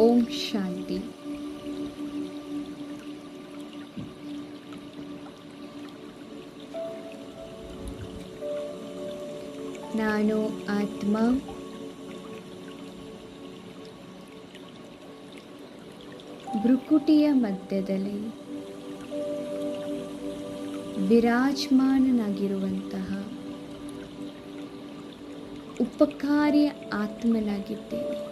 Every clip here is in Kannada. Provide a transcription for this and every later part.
ಓಂ ಶಾಂತಿ. ನಾನು ಆತ್ಮ. ಭ್ರುಕುಟಿಯ ಮಧ್ಯದಲ್ಲಿ ವಿರಾಜಮಾನನಾಗಿರುವಂತಹ ಉಪಕಾರಿ ಆತ್ಮನಾಗಿದ್ದೇನೆ.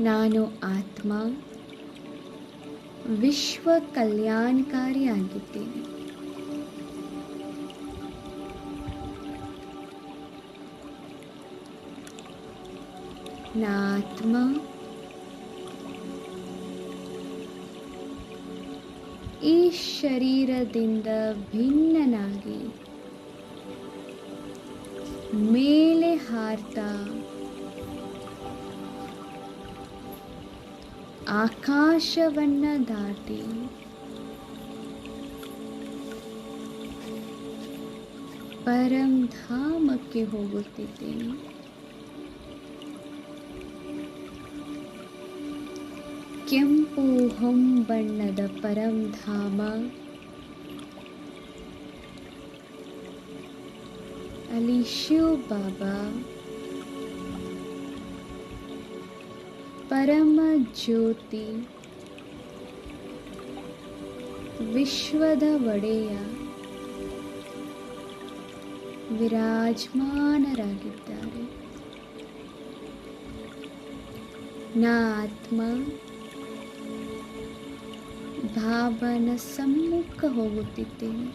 ನಾನು ಆತ್ಮ ವಿಶ್ವ ಕಲ್ಯಾಣಕಾರಿಯಾಗಿದ್ದೇನೆ ನಾ ಆತ್ಮ ಈ ಶರೀರದಿಂದ ಭಿನ್ನನಾಗಿ ಮೇಲೆ ಹಾರ್ತಾ ಆಕಾಶವನ್ನ ದಾಟಿ. ಪರಂಧಾಮಕ್ಕೆ ಹೋಗುತ್ತಿದ್ದೇನೆ. ಕೆಂಪು ಹೊಂಬಣ್ಣದ ಪರಂಧಾಮ ಅಲ್ಲಿ ಶಿವ ಬಾಬಾ ಪರಮ ಜ್ಯೋತಿ ವಿಶ್ವದ ಒಡೆಯ. ವಿರಾಜಮಾನರಾಗಿದ್ದಾರೆ. ನಾ ಆತ್ಮ ಭಾವನ ಸಮ್ಮುಖ ಹೋಗುತ್ತಿದ್ದೇನೆ.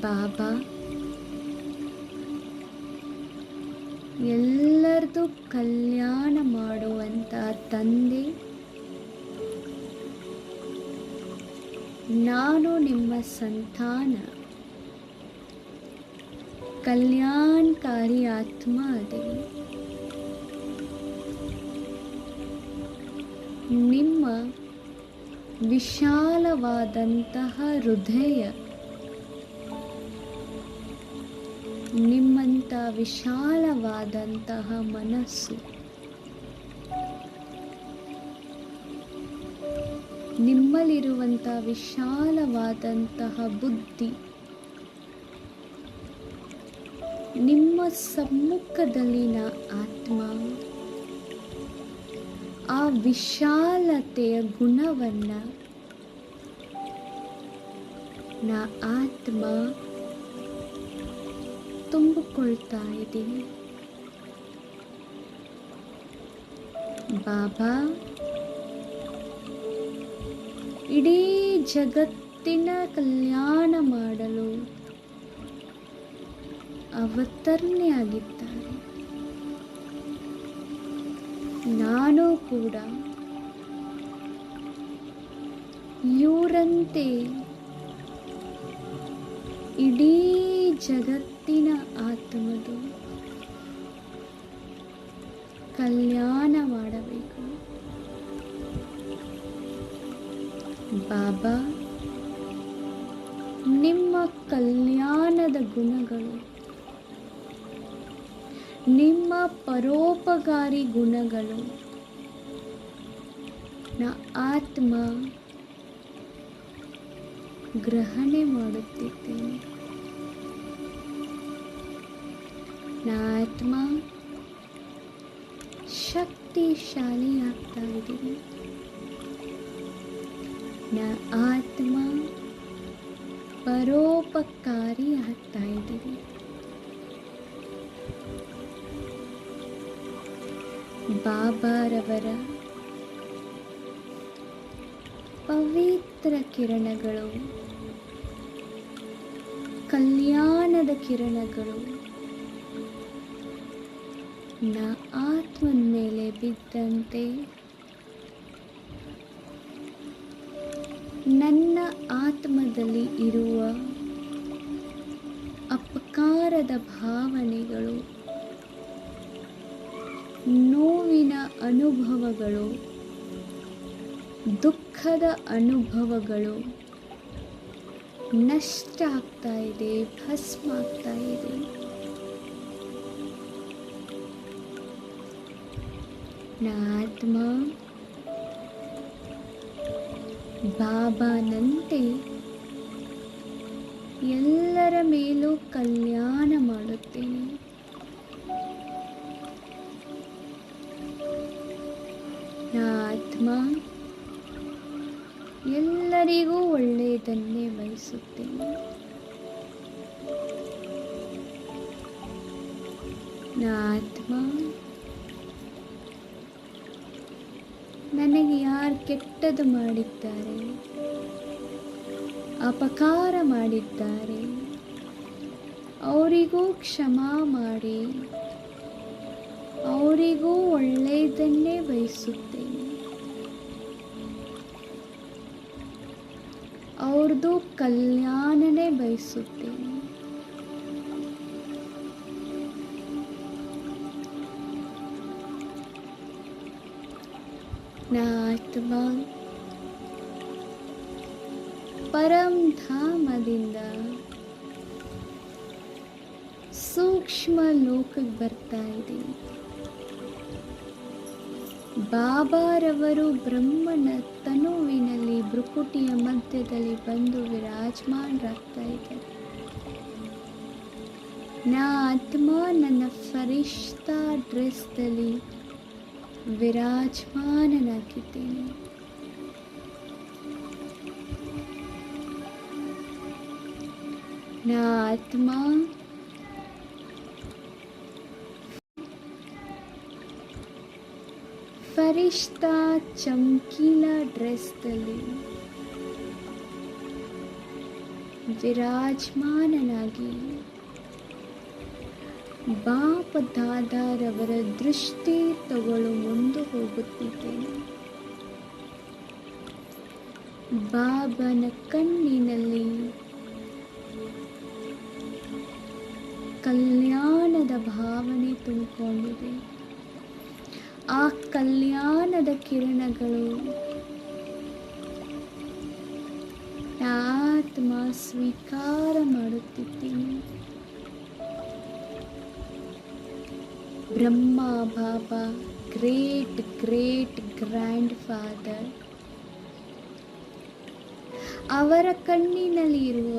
ಬಾಬಾ. ಎಲ್ಲರದು ಕಲ್ಯಾಣ ಮಾಡುವಂತ ತಂದೆ. ನಾನು ನಿಮ್ಮ ಸಂತಾನ. ಕಲ್ಯಾಣಕಾರಿ ಆತ್ಮ ಅದೆ. ನಿಮ್ಮ ವಿಶಾಲವಾದಂತಹ ಹೃದಯ. ನಿಮ್ಮಂಥ ವಿಶಾಲವಾದಂತಹ ಮನಸ್ಸು. ನಿಮ್ಮಲ್ಲಿರುವಂಥ ವಿಶಾಲವಾದಂತಹ ಬುದ್ಧಿ. ನಿಮ್ಮ ಸಮ್ಮುಖದಲ್ಲಿನ ಆತ್ಮ. ಆ ವಿಶಾಲತೆಯ ಗುಣವನ್ನ ನಾ ಆತ್ಮ ತುಂಬಿಕೊಳ್ತಾ ಇದ್ದೀನಿ ಬಾಬಾ ಇಡೀ ಜಗತ್ತಿನ ಕಲ್ಯಾಣ ಮಾಡಲು ಅವತರಣೆಯಾಗಿದ್ದಾರೆ ನಾನು ಕೂಡ ಇವರಂತೆ ಇಡೀ ಜಗತ್ತಿನ ಆತ್ಮದು ಕಲ್ಯಾಣ ಮಾಡಬೇಕು. ಬಾಬಾ, ನಿಮ್ಮ ಕಲ್ಯಾಣದ ಗುಣಗಳು, ನಿಮ್ಮ ಪರೋಪಕಾರಿ ಗುಣಗಳು, ನ ಆತ್ಮ ಗ್ರಹಣೆ ಮಾಡುತ್ತಿದ್ದೇನೆ. ಆತ್ಮ ಶಕ್ತಿಶಾಲಿ ಆಗ್ತಾ ಇದ್ದೀನಿ ನಾ ಆತ್ಮ ಪರೋಪಕಾರಿ ಆಗ್ತಾ ಇದ್ದೀನಿ ಬಾಬಾರವರ ಪವಿತ್ರ ಕಿರಣಗಳು ಕಲ್ಯಾಣದ ಕಿರಣಗಳು ನ ಆತ್ಮನ ಮೇಲೆ ಬಿದ್ದಂತೆ. ನನ್ನ ಆತ್ಮದಲ್ಲಿ ಇರುವ ಅಪಕಾರದ ಭಾವನೆಗಳು, ನೋವಿನ ಅನುಭವಗಳು, ದುಃಖದ ಅನುಭವಗಳು ನಷ್ಟ ಆಗ್ತಾ ಇದೆ ಭಸ್ಮ ಆಗ್ತಾ ಇದೆ. ಆತ್ಮ ಬಾಬಾನಂತೆ ಎಲ್ಲರ ಮೇಲೂ ಕಲ್ಯಾಣ ಮಾಡುತ್ತೇನೆ. ನಾತ್ಮ ಎಲ್ಲರಿಗೂ ಒಳ್ಳೆಯದನ್ನೇ ಬಯಸುತ್ತೇನೆ. ನಾ ಆತ್ಮ ನನಗೆ ಯಾರು ಕೆಟ್ಟದ್ದು ಮಾಡಿದ್ದಾರೆ? ಅಪಕಾರ ಮಾಡಿದ್ದಾರೆ? ಅವರಿಗೂ ಕ್ಷಮಾ ಮಾಡಿ, ಅವರಿಗೂ ಒಳ್ಳೆಯದನ್ನೇ ಬಯಸುತ್ತೇನೆ. ಅವ್ರದ್ದು ಕಲ್ಯಾಣನೇ ಬಯಸುತ್ತೇನೆ. ನಾ ಆತ್ಮ ಪರಂಧಾಮದಿಂದ ಸೂಕ್ಷ್ಮ ಲೋಕಕ್ಕೆ ಬರ್ತಾ ಇದ್ದೀನಿ ಬಾಬಾರವರು ಬ್ರಹ್ಮನ ತನುವಿನಲ್ಲಿ ಭ್ರುಕುಟಿಯ ಮಧ್ಯದಲ್ಲಿ ಬಂದು ವಿರಾಜಮಾನರಾಗ್ತಾ ಇದ್ದಾರೆ. ನಾ ಆತ್ಮ ನನ್ನ ಫರಿಷ್ತಾ ಡ್ರೆಸ್ದಲ್ಲಿ विराजमाननकितिनी न आत्मा फरिश्ता चमकीला ड्रेस तले। ದಾದಾರವರ ದೃಷ್ಟಿ ತಗೊಳ್ಳು ಮುಂದೆ ಹೋಗುತ್ತಿದ್ದೇನೆ. ಬಾಬನ ಕಣ್ಣಿನಲ್ಲಿ ಕಲ್ಯಾಣದ ಭಾವನೆ ತುಂಬಿಕೊಂಡಿದೆ. ಆ ಕಲ್ಯಾಣದ ಕಿರಣಗಳು ಆತ್ಮ ಸ್ವೀಕಾರ ಮಾಡುತ್ತಿದ್ದೀನಿ. Brahma, Baba, great great grand father ಅವರ ಕಣ್ಣಿನಲ್ಲಿರುವ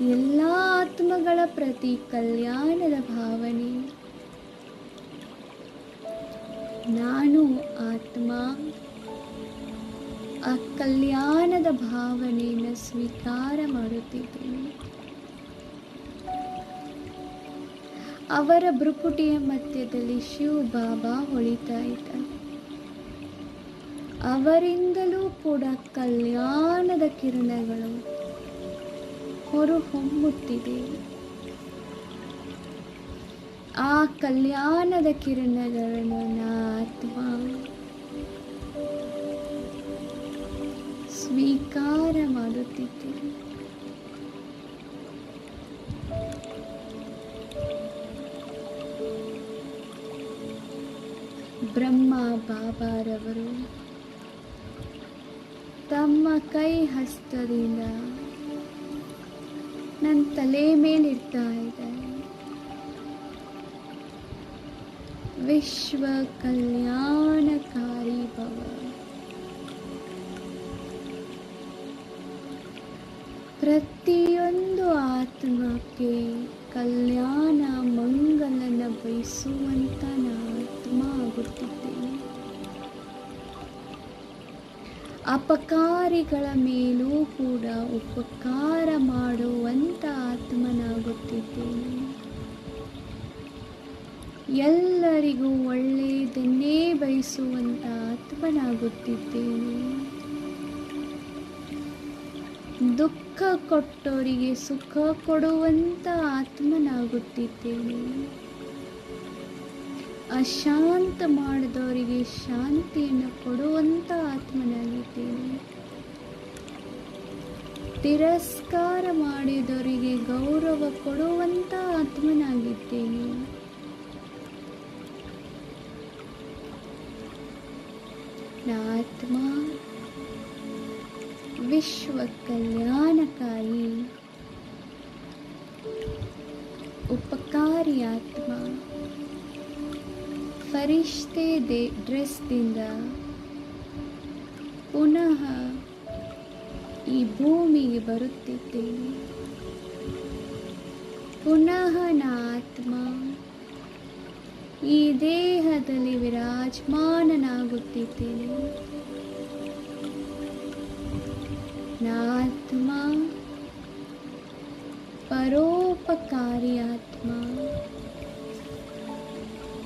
ಎಲ್ಲ ಆತ್ಮಗಳ ಪ್ರತಿ ಕಲ್ಯಾಣದ ಭಾವನೆ, ನಾನು ಆತ್ಮ, ಆ ಕಲ್ಯಾಣದ ಭಾವನೆಯನ್ನು ಸ್ವೀಕಾರ ಮಾಡುತ್ತಿದ್ದೇನೆ. ಅವರ ಭ್ರುಕುಟಿಯ ಮಧ್ಯದಲ್ಲಿ ಶಿವ ಬಾಬಾ ಹೊಳಿತಾ ಇದ್ದ ಅವರಿಂದಲೂ ಕೂಡ ಕಲ್ಯಾಣದ ಕಿರಣಗಳು ಹೊರಹೊಮ್ಮುತ್ತಿದೆ ಆ ಕಲ್ಯಾಣದ ಕಿರಣಗಳನ್ನು ನಾತ್ಮ ಸ್ವೀಕಾರ ಮಾಡುತ್ತಿದ್ದೇನೆ ಬ್ರಹ್ಮ ಬಾಬಾರವರು ತಮ್ಮ ಕೈ ಹಸ್ತದಿಂದ ನನ್ನ ತಲೆ ಮೇಲಿಡ್ತಾ ಇದ್ದಾರೆ ವಿಶ್ವ ಕಲ್ಯಾಣಕಾರಿ ಭವ. ಪ್ರತಿಯೊಂದು ಆತ್ಮಕ್ಕೆ ಕಲ್ಯಾಣ ಮಂಗಲನ ಬಯಸುವಂತ ಆಗುತ್ತಿದ್ದೇನೆ. ಅಪಕಾರಿಗಳ ಮೇಲೂ ಕೂಡ ಉಪಕಾರ ಮಾಡುವಂತ ಆತ್ಮನಾಗುತ್ತಿದ್ದೇನೆ. ಎಲ್ಲರಿಗೂ ಒಳ್ಳೆಯದನ್ನೇ ಬಯಸುವಂತ ಆತ್ಮನಾಗುತ್ತಿದ್ದೇನೆ. ದುಃಖ ಕೊಟ್ಟವರಿಗೆ ಸುಖ ಕೊಡುವಂತ ಆತ್ಮನಾಗುತ್ತಿದ್ದೇನೆ. ಅಶಾಂತ ಮಾಡಿದವರಿಗೆ ಶಾಂತಿಯನ್ನು ಕೊಡುವಂಥ ಆತ್ಮನಾಗಿದ್ದೇನೆ ತಿರಸ್ಕಾರ ಮಾಡಿದವರಿಗೆ ಗೌರವ ಕೊಡುವಂಥ ಆತ್ಮನಾಗಿದ್ದೇನೆ. ಆತ್ಮ ವಿಶ್ವ ಕಲ್ಯಾಣಕಾರಿ, ಉಪಕಾರಿ ಆತ್ಮ. ಫರಿಷ್ಠೆ ದೇ, ಡ್ರೆಸ್ದಿಂದ ಪುನಃ ಈ ಭೂಮಿಗೆ ಬರುತ್ತಿದ್ದೇನೆ. ಪುನಃ ಆತ್ಮ ಈ ದೇಹದಲ್ಲಿ ವಿರಾಜಮಾನನಾಗುತ್ತಿದ್ದೇನೆ. ನಾತ್ಮ ಪರೋಪಕಾರಿ ಆತ್ಮ.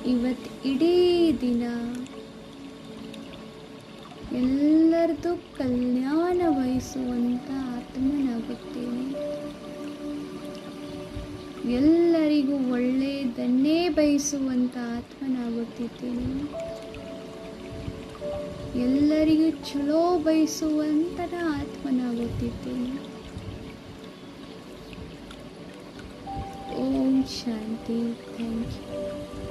ಇವತ್ತು ಇಡೀ ದಿನ ಎಲ್ಲರದು ಕಲ್ಯಾಣ ವಹಿಸುವಂಥ ಆತ್ಮನಾಗುತ್ತೇನೆ. ಎಲ್ಲರಿಗೂ ಒಳ್ಳೆಯದನ್ನೇ ಬಯಸುವಂಥ ಆತ್ಮನಾಗುತ್ತಿದ್ದೇನೆ. ಎಲ್ಲರಿಗೂ ಚಲೋ ಬಯಸುವಂತ ಆತ್ಮನಾಗುತ್ತಿದ್ದೇನೆ. ಓಂ ಶಾಂತಿ. Thank you.